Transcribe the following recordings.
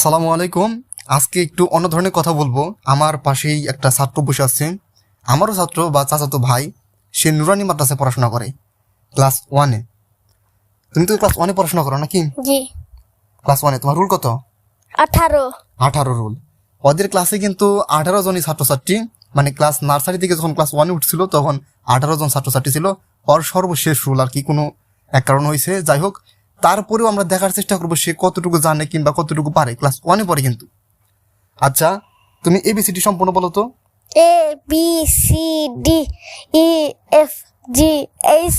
আসসালামু আলাইকুম। আজকে একটু অন্য ধরনের কথা বলব। আমার পাশেই একটা ছাত্র বসে আছে। আমারও ছাত্র বা চাচাতো ভাই সে নুরানি মাদ্রাসায় পড়াশোনা করে ক্লাস ওয়ানে তুমি তো ক্লাস ওয়ানে পড়াশোনা করো নাকি? জি। ক্লাস ওয়ানে তোমার রুল কত? আঠারো। আঠারো রুল ওদের ক্লাসে কিন্তু আঠারো জনই ছাত্রছাত্রী। মানে ক্লাস নার্সারি থেকে যখন ক্লাস ওয়ানে উঠছিল তখন আঠারো জন ছাত্রছাত্রী ছিল। ওর সর্বশেষ রুল আর কি কোনো এক কারণ হয়েছে যাই হোক তারপরেও আমরা দেখার চেষ্টা করব সে কতটুকু জানে কিংবা কতটুকু পারে ক্লাস ওয়ানে পড়ে কিন্তু। আচ্ছা তুমি এবিসিডি সম্পূর্ণ বলো তো। A B C D E F G H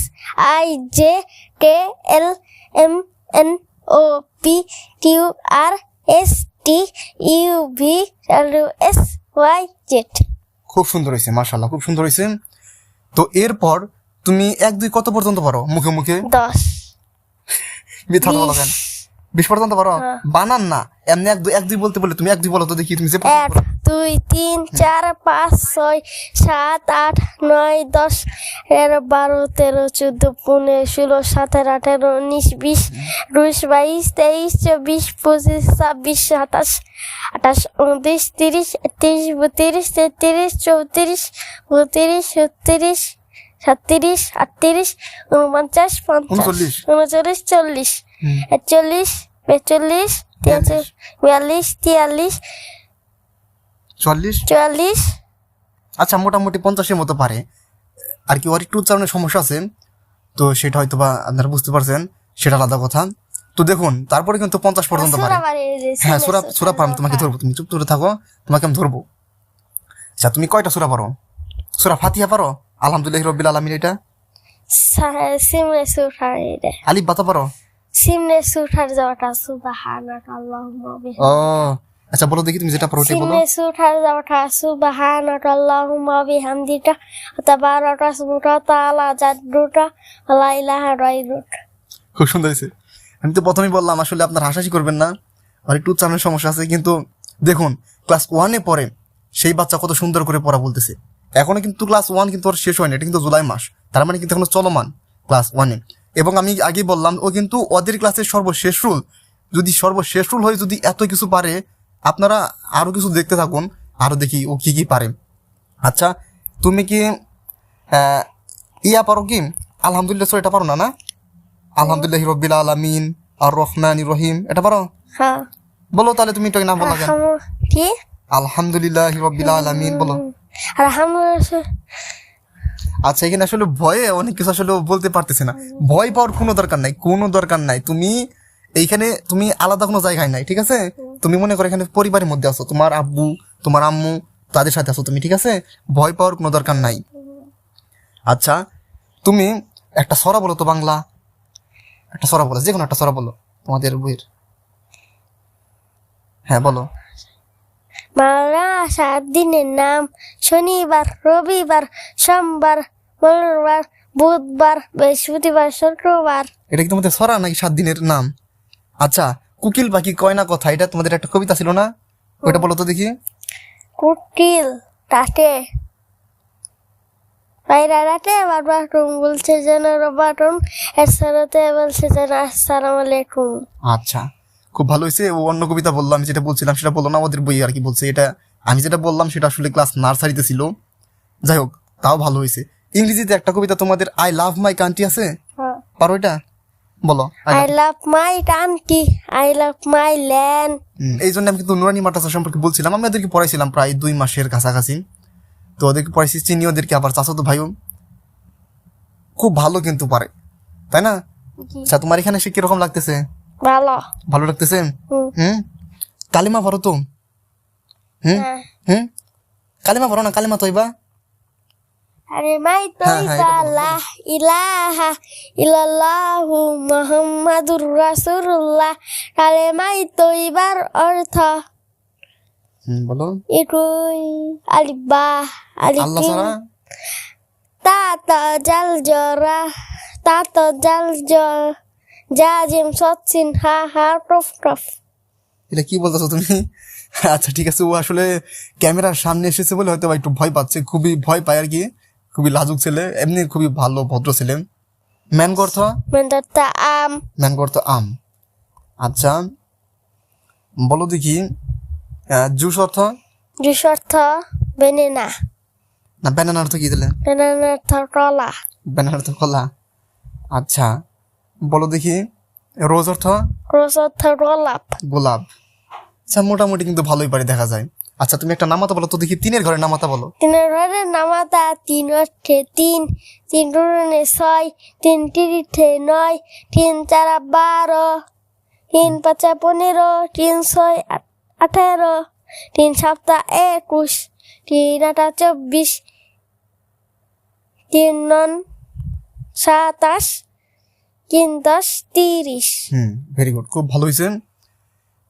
I J K L M N O P Q R S T U V W S Y Z খুব সুন্দর হয়েছে মার্শাল্লাহ খুব সুন্দর হয়েছে। তো এরপর তুমি এক দুই কত পর্যন্ত পারো মুখে মুখে? দশ। মিথ্যা কথা বলো কেন? বিশ পর্যন্ত পারো হ্যাঁ। বানান না। এমনি এক দুই এক দুই বলতে বলে তুমি এক দুই বলো তো দেখি তুমি যে এক দুই তিন চার পাঁচ ছয় সাত আট নয় দশ এগারো বারো তেরো চোদ্দ পনেরো ষোলো সতেরো আঠারো উনিশ বিশ একুশ বাইশ তেইশ চব্বিশ পঁচিশ ছাব্বিশ সাতাশ আঠাশ উনত্রিশ তিরিশ একত্রিশ বত্রিশ তেত্রিশ চৌত্রিশ বত্রিশ ছত্রিশ সাতত্রিশ আটত্রিশ উনপঞ্চাশ পঞ্চাশ উনচল্লিশ। চল্লিশ। একচল্লিশ বেচল্লিশ বিয়াল্লিশ তিয়াল্লিশ চল্লিশ চুয়াল্লিশ। আচ্ছা মোটামুটি পঞ্চাশের মতো পারে। আর কি ওর একটু উচ্চারণের সমস্যা আছে তো সেটা হয়তো বা আপনারা বুঝতে পারছেন সেটা আলাদা কথা। তো দেখুন তারপরে কিন্তু পঞ্চাশ পর্যন্ত পারে। হ্যাঁ সুরা সুরা পার তোমাকে ধরবো তুমি চুপ করে থাকো তোমাকে আমি ধরবো। আচ্ছা তুমি কয়টা সুরা পারো? সুরা ফাতিয়া পারো? আলহামদুলিল্লাহ রবিল আলমিন এটা? সিমনে সুঠার রে আলিফ বাতা পারো সিমনে সুঠার যাওয়াটা সুবাহানাক আল্লাহুম্মা বিহামদিক। ও আচ্ছা বলো দেখি তুমি যেটা পারো ওটাই বলো। সিমনে সুঠার যাওয়াটা সুবাহানাক আল্লাহুম্মা বিহামদিকা। তাবারাকা সুবুকা তাআলা জাদ্দুকা লা ইলাহা গায়রুক। খুব সুন্দর হয়েছে। আমি তো প্রথমেই বললাম আসলে আপনার হাসাহাসি করবেন না। আর একটু উচ্চারণের সমস্যা আছে কিন্তু দেখুন ক্লাস ওয়ানে পড়ে সেই বাচ্চা কত সুন্দর করে পড়া বলতেছে। এখনও কিন্তু ক্লাস ওয়ান কিন্তু ওর শেষ হয়নি এটা কিন্তু জুলাই মাস। তার মানে কিন্তু এখনও চলমান ক্লাস ওয়ানে এবং আমি আগে বললাম ও কিন্তু ওদের ক্লাসের সর্বশেষ রুল যদি সর্বশেষ রুল হয়ে যদি এত কিছু পারে আপনারা আরও কিছু দেখতে থাকুন আরও দেখি ও কি কি পারে। আচ্ছা তুমি কি ইয়া পারো কি? আলহামদুলিল্লাহ সো এটা পারো না না? আলহামদুলিল্লাহ রব্বিল আলামিন আর রহমান রহিম এটা পারো? হ্যাঁ। বলো তাহলে তুমি এটাকে নাম বলো কেন আলহামদুলিল্লাহ রব্বিল আলামিন বলো। আলহামদুলিল্লাহ আচ্ছা এখানে আসলে ভয়ে অনেক কিছু আসলে বলতে পারতেছে না। ভয় পাওয়ার কোনো দরকার নাই কোনো দরকার নাই। তুমি এইখানে তুমি আলাদা কোনো জায়গায় নাই ঠিক আছে? তুমি মনে করো এখানে পরিবারের মধ্যে আছো তোমার আব্বু তোমার আম্মু তাদের সাথে আছো তুমি ঠিক আছে? ভয় পাওয়ার কোনো দরকার নাই। আচ্ছা তুমি একটা সরা বলো তো বাংলা। একটা সরা বলো যে কোনো একটা সরা বলো তোমাদের বইয়ের। হ্যাঁ বলো। বাংলা সাত দিনের নাম শনিবার রবিবার সোমবার মঙ্গলবার বুধবার বৃহস্পতিবার শুক্রবার। এটা কি তোমাদের সরা নাকি সাত দিনের নাম? আচ্ছা কুকিল পাখি কয়না কথা? এটা তোমাদের একটা কবিতা ছিল না? ওইটা বলো তো দেখি। কুকিল টাটে পায়রা ডাটে বারবার টুম বলছে যেন রবাটুম এর সারাতে বলছে যেন আসসালামু আলাইকুম। আচ্ছা। খুব ভালো হয়েছে। ও অন্য কবিতা বললাম আমি যেটা বলছিলাম সেটা বলল না আমাদের বই আর কি বলছে। এটা আমি যেটা বললাম সেটা আসলে ক্লাস নার্সারিতে ছিল। যাই হোক তাও ভালো হয়েছে। ইংরেজিতে একটা কবিতা তোমাদের আই লাভ মাই কান্ট্রি আছে? পারো এটা? বলো I love my country I love my land এই জন্য আমি কিন্তু নুরানি মাদ্রাসা সম্পর্কে বলছিলাম। আমি ওদেরকে পড়াইছিলাম প্রায় দুই মাসের কাছাকাছি। তো ওদেরকে পড়াইছি চিনি ওদেরকে আবার চাচাতো ভাইও। খুব ভালো কিন্তু পারে তাই না? আচ্ছা তোমার এখানে সে কীরকম লাগতেছে? ভালো। ভালো লাগতেছে? হুম। হুম? কালিমা পড়ো তো। হুম? হ্যাঁ। হুম? কালিমা পড়ো না কালিমা তৈবা। আরে মাই হ্যাঁ, হ্যাঁ, তৈবা ইলাহা ইল্লাল্লাহু মুহাম্মাদুর রাসূলুল্লাহ। আরে মাই তৈবার অর্থ। হুম বলো। ইটুই আলিবা ছাড়া? তা তা জাল জরা তা তো জাল জল জাজিম সচ্ছিন হা হা টফ টফ। এটা কি বলতেছো তুমি? আচ্ছা ঠিক আছে ও আসলে ক্যামেরার সামনে এসেছে বলে হয়তো একটু ভয় পাচ্ছে খুবই ভয় পায় আর কি। খুবই লাজুক ছেলে এমনি খুবই ভালো ভদ্র ছেলে। ম্যান গর্থ মেন্দারতা আম। ম্যান গর্থ আম। আচ্ছা বলো দেখি জুস অর্থ? জুস অর্থ বেনেনা না ব্যানানা অর্থ কি দিলে বেনানা অর্থ কলা। ব্যানানা অর্থ কলা। আচ্ছা বলো দেখি রোজ অর্থ? রোজ অর্থ গোলাপ। গোলাপ। আচ্ছা মোটামুটি কিন্তু ভালোই পারি দেখা যায়। আচ্ছা তুমি একটা নামাতা বলো তো দেখি তিনের ঘরে নামাতা বলো। তিনের ঘরে নামাতা তিন অর্থে তিন তিন দুগুণে ছয় তিন তিরিঠে নয় তিন চারা বারো তিন পাঁচা পনেরো তিন ছয় আঠারো তিন সপ্তাহ একুশ তিন আটা চব্বিশ তিন নন সাতাশ তিন দশ তিরিশ। হুম ভেরি গুড খুব ভালো হয়েছে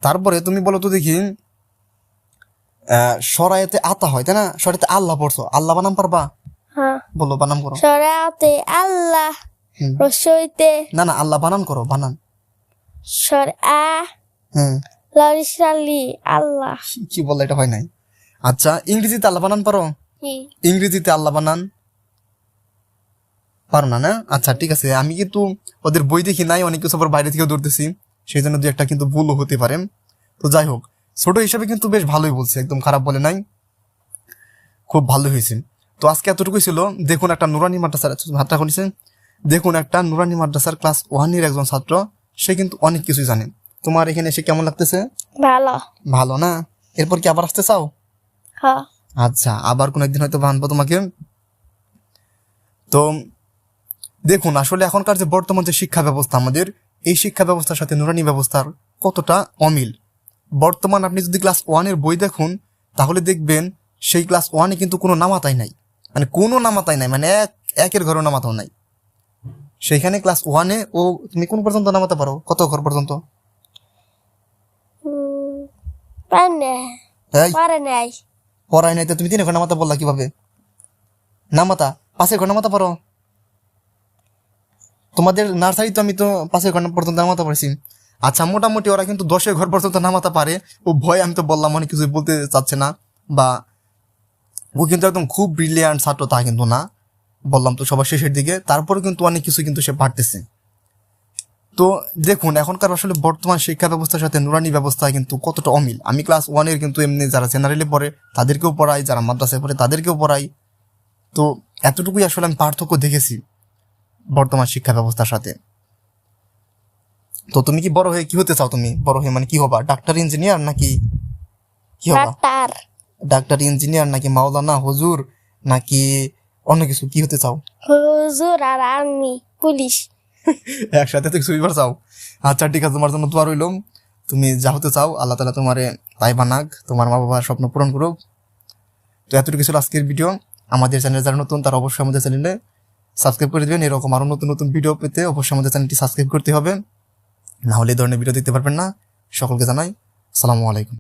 তারপরে তুমি বলো তো দেখি সরাইতে আতা হয় তাই না? সরাইতে আল্লাহ পড়ছো। আল্লাহ বানাম পারবা? হ্যাঁ। বলো বানাম করো। সরাতে আল্লাহ রসইতে। না না আল্লাহ বানান করো বানান। সর আ হুম। লরিশালি আল্লাহ। কি- কি বললে এটা হয় নাই। আচ্ছা ইংরেজিতে আল্লাহ বানান পারো? ইংরেজিতে আল্লাহ বানান। পারো না না? আচ্ছা ঠিক আছে। আমি কিন্তু ওদের বই দেখি নাই অনেক কিছু আবার বাইরে থেকে ধরতেছি। সেই জন্য দু একটা কিন্তু ভুলও হতে পারে। তো যাই হোক ছোট হিসাবে কিন্তু বেশ ভালোই বলছে একদম খারাপ বলে নাই। খুব ভালো হয়েছে। তো আজকে এতটুকুই ছিল। দেখুন একটা নুরানি মাদ্রাসার হাতটা করেছেন দেখুন একটা নুরানি মাদ্রাসার ক্লাস ওয়ানের একজন ছাত্র সে কিন্তু অনেক কিছুই জানে। তোমার এখানে এসে কেমন লাগতেছে? ভালো। ভালো না? এরপর কি আবার আসতে চাও? হ আচ্ছা আবার কোন একদিন হয়তো বানবো তোমাকে। তো দেখুন আসলে এখনকার যে বর্তমান যে শিক্ষা ব্যবস্থা আমাদের এই শিক্ষা ব্যবস্থার সাথে নুরানি ব্যবস্থার কতটা অমিল? বর্তমান আপনি যদি ক্লাস ওয়ানের বই দেখুন তাহলে দেখবেন সেই ক্লাস ওয়ানে কিন্তু কোনো নামাতাই নাই। মানে কোনো নামাতাই নাই মানে এক একের ঘরেও নামাতাও নাই। সেইখানে ক্লাস ওয়ানে ও তুমি কোন পর্যন্ত নামাতে পারো? কত ঘর পর্যন্ত? পারে নাই। তো তুমি তিন ঘর নামাতা বললা কীভাবে? নামাতা? পাঁচের ঘর নামাতা পারো? তোমাদের নার্সারি তো আমি তো পাঁচের ঘর পর্যন্ত নামাতে পারছি। আচ্ছা মোটামুটি ওরা কিন্তু দশের ঘর পর্যন্ত নামাতে পারে। ও ভয়, আমি তো বললাম, অনেক কিছু বলতে চাচ্ছে না। বা ও কিন্তু একদম খুব ব্রিলিয়ান্ট ছাত্র, তা কিন্তু না। বললাম তো সবার শেষের দিকে। তারপরে কিন্তু অনেক কিছু কিন্তু সে পারতেছে তো দেখুন, এখনকার আসলে বর্তমান শিক্ষা ব্যবস্থার সাথে নুরানি ব্যবস্থা কিন্তু কতটা অমিল। আমি ক্লাস ওয়ানের কিন্তু এমনি যারা জেনারেলে পড়ে, তাদেরকেও পড়াই, যারা মাদ্রাসায় পড়ে, তাদেরকেও পড়াই। তো এতটুকুই আসলে আমি পার্থক্য দেখেছি। বর্তমান শিক্ষা ব্যবস্থার সাথে। তো তুমি কি বড় হয়ে কি হতে চাও তুমি? বড় হয়ে মানে কি হবা? ডাক্তার ইঞ্জিনিয়ার নাকি কি হবা? ডাক্তার। ডাক্তার ইঞ্জিনিয়ার নাকি মাওলানা হুজুর নাকি অন্য কিছু? কি হতে চাও? হুজুর আর আর্মি পুলিশ। একসাথে তো কিছুই বার চাও আচ্ছা ঠিক আছে তোমার জন্য দোয়া রইল। তুমি যা হতে চাও আল্লাহ তালা তোমারে তাই বানাক তোমার মা বাবার স্বপ্ন পূরণ করুক। তো এতটুকু ছিল আজকের ভিডিও। আমাদের চ্যানেল যারা নতুন তারা অবশ্যই আমাদের চ্যানেলে সাবস্ক্রাইব করে দেবেন। এরকম আরও নতুন নতুন ভিডিও পেতে অবশ্যই আমাদের চ্যানেলটি সাবস্ক্রাইব করতে হবে। না হলে এই ধরনের ভিডিও দেখতে পারবেন না। সকলকে জানাই সালামু আলাইকুম।